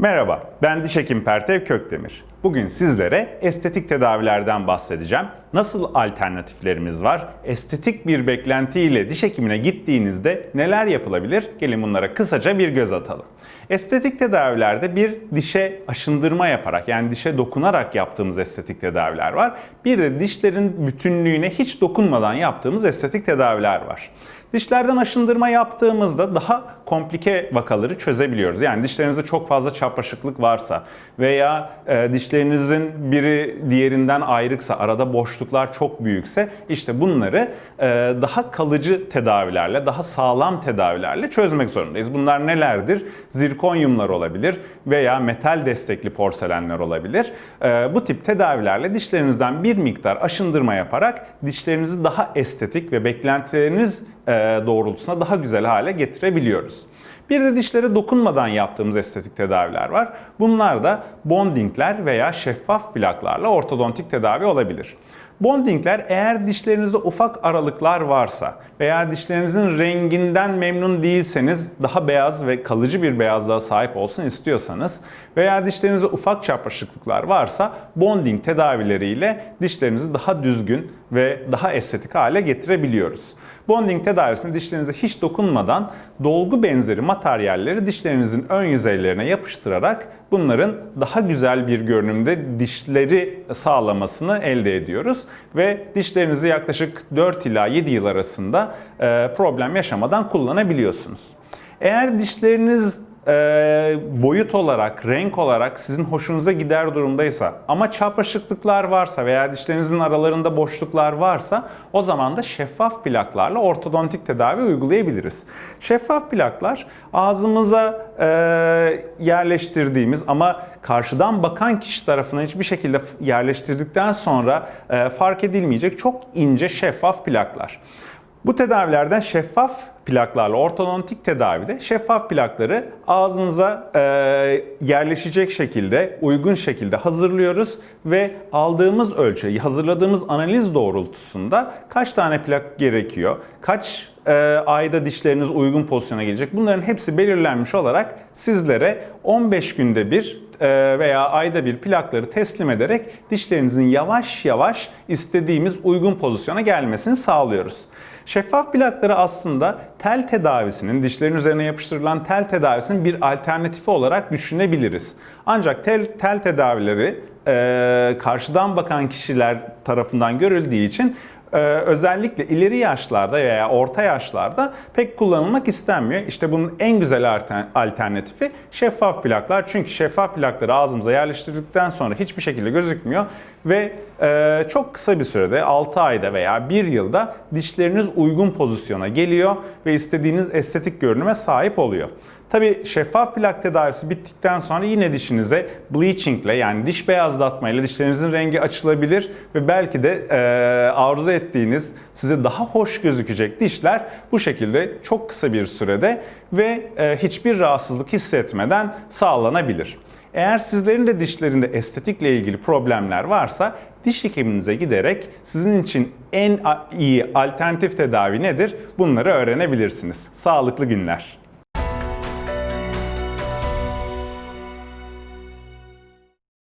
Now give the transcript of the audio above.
Merhaba, ben diş hekim Pertev Kökdemir. Bugün sizlere estetik tedavilerden bahsedeceğim. Nasıl alternatiflerimiz var? Estetik bir beklentiyle diş hekimine gittiğinizde neler yapılabilir? Gelin bunlara kısaca bir göz atalım. Estetik tedavilerde bir dişe aşındırma yaparak yani dişe dokunarak yaptığımız estetik tedaviler var. Bir de dişlerin bütünlüğüne hiç dokunmadan yaptığımız estetik tedaviler var. Dişlerden aşındırma yaptığımızda daha komplike vakaları çözebiliyoruz. Yani dişlerinizde çok fazla çapraşıklık varsa veya e, dişlerinizin biri diğerinden ayrıksa, arada boşluklar çok büyükse işte bunları e, daha kalıcı tedavilerle, daha sağlam tedavilerle çözmek zorundayız. Bunlar nelerdir? Zirkonyumlar olabilir veya metal destekli porselenler olabilir. E, bu tip tedavilerle dişlerinizden bir miktar aşındırma yaparak dişlerinizi daha estetik ve beklentileriniz e, doğrultusunda daha güzel hale getirebiliyoruz. Bir de dişlere dokunmadan yaptığımız estetik tedaviler var. Bunlar da bondingler veya şeffaf plaklarla ortodontik tedavi olabilir. Bondingler eğer dişlerinizde ufak aralıklar varsa veya dişlerinizin renginden memnun değilseniz daha beyaz ve kalıcı bir beyazlığa sahip olsun istiyorsanız veya dişlerinizde ufak çapraşıklıklar varsa bonding tedavileriyle dişlerinizi daha düzgün ve daha estetik hale getirebiliyoruz. Bonding tedavisinde dişlerinize hiç dokunmadan dolgu benzeri materyalleri dişlerinizin ön yüzeylerine yapıştırarak bunların daha güzel bir görünümde dişleri sağlamasını elde ediyoruz ve dişlerinizi yaklaşık 4 ila 7 yıl arasında e, problem yaşamadan kullanabiliyorsunuz. Eğer dişleriniz e, boyut olarak, renk olarak sizin hoşunuza gider durumdaysa ama çapraşıklıklar varsa veya dişlerinizin aralarında boşluklar varsa o zaman da şeffaf plaklarla ortodontik tedavi uygulayabiliriz. Şeffaf plaklar ağzımıza e, yerleştirdiğimiz ama karşıdan bakan kişi tarafından hiçbir şekilde yerleştirdikten sonra e, fark edilmeyecek çok ince şeffaf plaklar. Bu tedavilerden şeffaf plaklarla ortodontik tedavide şeffaf plakları ağzınıza e, yerleşecek şekilde, uygun şekilde hazırlıyoruz ve aldığımız ölçü, hazırladığımız analiz doğrultusunda kaç tane plak gerekiyor, kaç e, ayda dişleriniz uygun pozisyona gelecek? Bunların hepsi belirlenmiş olarak sizlere 15 günde bir veya ayda bir plakları teslim ederek dişlerinizin yavaş yavaş istediğimiz uygun pozisyona gelmesini sağlıyoruz. Şeffaf plakları aslında tel tedavisinin, dişlerin üzerine yapıştırılan tel tedavisinin bir alternatifi olarak düşünebiliriz. Ancak tel, tel tedavileri e, karşıdan bakan kişiler tarafından görüldüğü için ee, özellikle ileri yaşlarda veya orta yaşlarda pek kullanılmak istenmiyor. İşte bunun en güzel alternatifi şeffaf plaklar. Çünkü şeffaf plakları ağzımıza yerleştirdikten sonra hiçbir şekilde gözükmüyor ve e, çok kısa bir sürede 6 ayda veya 1 yılda dişleriniz uygun pozisyona geliyor ve istediğiniz estetik görünüme sahip oluyor. Tabi şeffaf plak tedavisi bittikten sonra yine dişinize bleaching ile yani diş beyazlatmayla dişlerinizin rengi açılabilir ve belki de e, arzu ettiğiniz size daha hoş gözükecek dişler bu şekilde çok kısa bir sürede ve e, hiçbir rahatsızlık hissetmeden sağlanabilir. Eğer sizlerin de dişlerinde estetikle ilgili problemler varsa diş hekiminize giderek sizin için en iyi alternatif tedavi nedir? Bunları öğrenebilirsiniz. Sağlıklı günler.